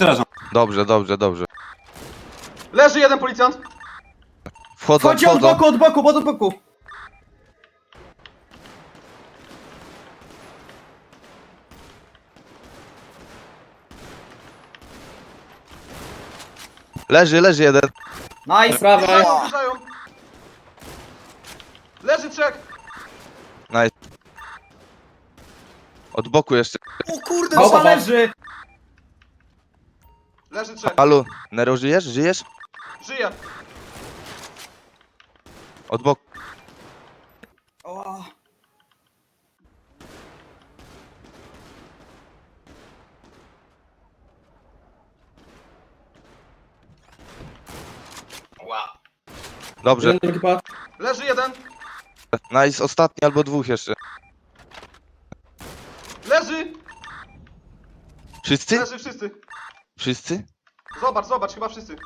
leżą. Dobrze, dobrze, dobrze. Leży jeden policjant. Wchodzą, Chodzi od wchodzą. boku, od boku, od boku. Leży, leży jeden. Nice. Prawej. Wjeżdżają, wjeżdżają. Leży trzech. Od boku jeszcze. O kurde, Małpa co? leży. Leży trzech. Alu, Nero, żyjesz? Żyjesz? Żyje. Od boku. O. Dobrze. Jeden. Leży jeden. Nice, ostatni albo dwóch jeszcze. Leży. Wszyscy? Leży wszyscy. Wszyscy? Zobacz, zobacz, chyba wszyscy.